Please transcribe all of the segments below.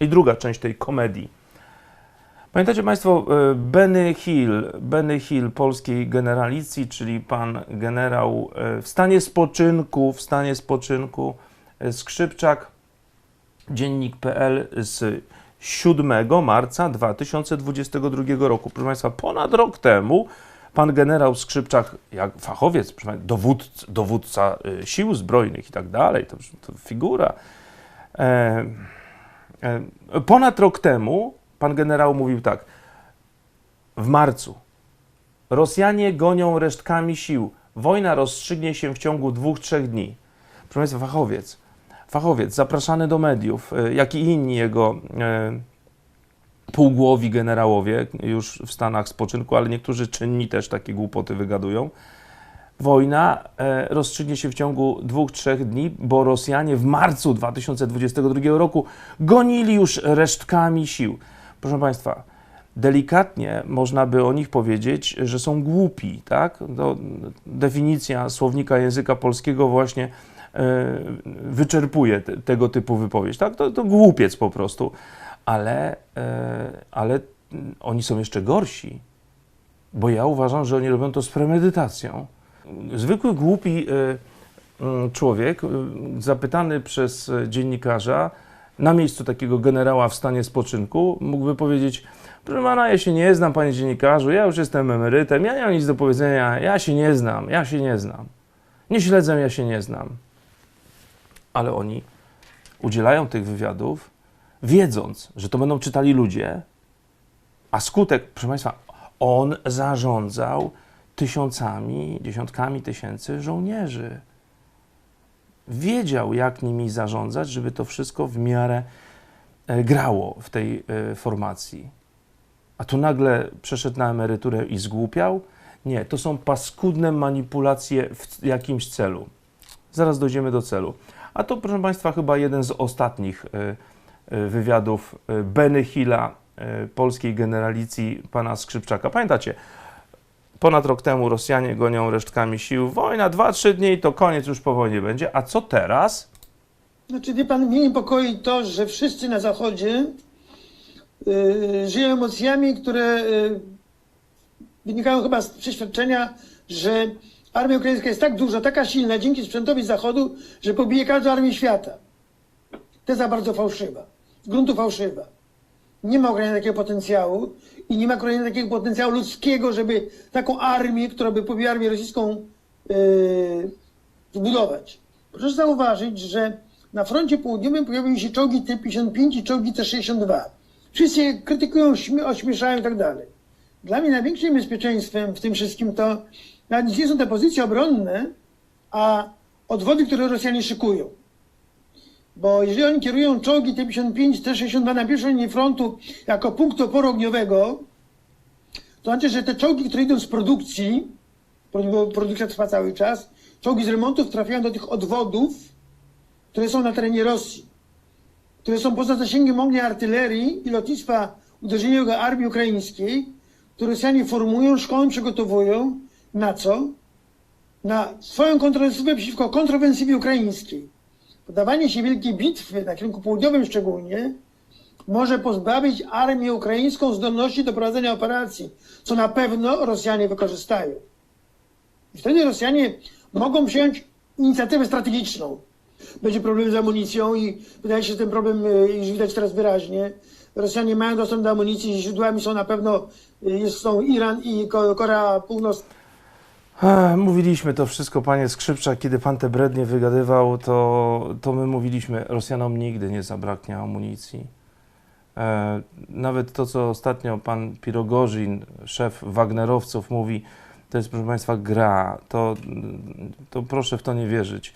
I druga część tej komedii. Pamiętacie Państwo e, Benny Hill, Benny Hill polskiej generalicji, czyli pan generał e, w stanie spoczynku, w stanie spoczynku, e, Skrzypczak, dziennik.pl z 7 marca 2022 roku. Proszę Państwa, ponad rok temu pan generał Skrzypczak, jak fachowiec, dowódca, dowódca sił zbrojnych i tak dalej, to, to figura. E, ponad rok temu pan generał mówił tak, w marcu Rosjanie gonią resztkami sił. Wojna rozstrzygnie się w ciągu dwóch, trzech dni. Proszę Państwa, fachowiec, fachowiec zapraszany do mediów, e, jak i inni jego e, półgłowi generałowie już w Stanach spoczynku, ale niektórzy czynni też takie głupoty wygadują. Wojna e, rozstrzygnie się w ciągu dwóch, trzech dni, bo Rosjanie w marcu 2022 roku gonili już resztkami sił. Proszę Państwa, delikatnie można by o nich powiedzieć, że są głupi, tak? To definicja słownika języka polskiego właśnie e, wyczerpuje te, tego typu wypowiedź, tak? To, to głupiec po prostu. Ale, e, ale oni są jeszcze gorsi, bo ja uważam, że oni robią to z premedytacją. Zwykły głupi e, mm, człowiek, e, zapytany przez dziennikarza na miejscu takiego generała w stanie spoczynku, mógłby powiedzieć: Proszę pana, ja się nie znam, panie dziennikarzu, ja już jestem emerytem, ja nie mam nic do powiedzenia, ja się nie znam, ja się nie znam. Nie śledzę, ja się nie znam. Ale oni udzielają tych wywiadów, wiedząc, że to będą czytali ludzie, a skutek, proszę Państwa, on zarządzał tysiącami, dziesiątkami tysięcy żołnierzy. Wiedział, jak nimi zarządzać, żeby to wszystko w miarę e, grało w tej e, formacji. A tu nagle przeszedł na emeryturę i zgłupiał? Nie, to są paskudne manipulacje w jakimś celu. Zaraz dojdziemy do celu. A to, proszę Państwa, chyba jeden z ostatnich e, wywiadów Benny Hilla, polskiej generalicji pana Skrzypczaka. Pamiętacie, ponad rok temu Rosjanie gonią resztkami sił. Wojna, 2-3 dni to koniec już po wojnie będzie. A co teraz? Znaczy, wie pan, mnie niepokoi to, że wszyscy na Zachodzie y, żyją emocjami, które y, wynikają chyba z przeświadczenia, że armia ukraińska jest tak duża, taka silna dzięki sprzętowi Zachodu, że pobije każdą armię świata. Teza bardzo fałszywa, z gruntu fałszywa. Nie ma Ukrainy takiego potencjału i nie ma Ukrainy takiego potencjału ludzkiego, żeby taką armię, która by pobiła armię rosyjską, yy, zbudować. Proszę zauważyć, że na froncie południowym pojawiły się czołgi T-55 i czołgi T-62. Wszyscy je krytykują, śmie- ośmieszają i tak dalej. Dla mnie największym niebezpieczeństwem w tym wszystkim to nawet nie są te pozycje obronne, a odwody, które Rosjanie szykują. Bo jeżeli oni kierują czołgi T-55, T-62 na pierwszej linii frontu jako punkt oporu ogniowego, to znaczy, że te czołgi, które idą z produkcji, bo produkcja trwa cały czas, czołgi z remontów trafiają do tych odwodów, które są na terenie Rosji, które są poza zasięgiem ognia artylerii i lotnictwa uderzeniowego armii ukraińskiej, które Rosjanie formują, szkolą, przygotowują. Na co? Na swoją kontrofensywę przeciwko kontrofensywie ukraińskiej. Podawanie się wielkiej bitwy, na kierunku południowym szczególnie, może pozbawić armię ukraińską zdolności do prowadzenia operacji, co na pewno Rosjanie wykorzystają. I wtedy Rosjanie mogą przyjąć inicjatywę strategiczną. Będzie problem z amunicją i wydaje się, że ten problem y, już widać teraz wyraźnie. Rosjanie mają dostęp do amunicji, źródłami są na pewno jest, są Iran i Ko- Korea Północna. Ech, Mówiliśmy to wszystko, panie Skrzypczak, kiedy pan te brednie wygadywał, to, to my mówiliśmy, Rosjanom nigdy nie zabraknie amunicji. E, nawet to, co ostatnio pan Pirogorzin, szef Wagnerowców mówi, to jest, proszę państwa, gra. To, to proszę w to nie wierzyć.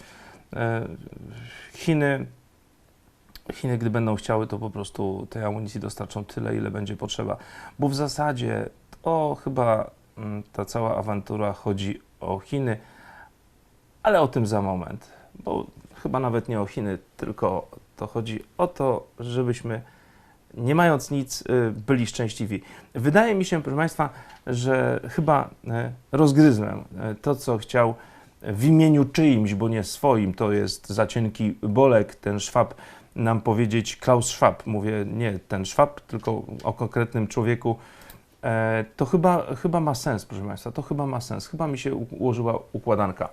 E, Chiny, Chiny, gdy będą chciały, to po prostu tej amunicji dostarczą tyle, ile będzie potrzeba. Bo w zasadzie to chyba ta cała awantura chodzi o Chiny, ale o tym za moment, bo chyba nawet nie o Chiny, tylko to chodzi o to, żebyśmy nie mając nic, y, byli szczęśliwi. Wydaje mi się, proszę Państwa, że chyba y, rozgryzłem y, to, co chciał w imieniu czyimś, bo nie swoim, to jest za cienki bolek, ten Schwab nam powiedzieć, Klaus Schwab, mówię nie ten Schwab, tylko o konkretnym człowieku, e, to chyba, chyba ma sens, proszę Państwa, to chyba ma sens, chyba mi się ułożyła układanka.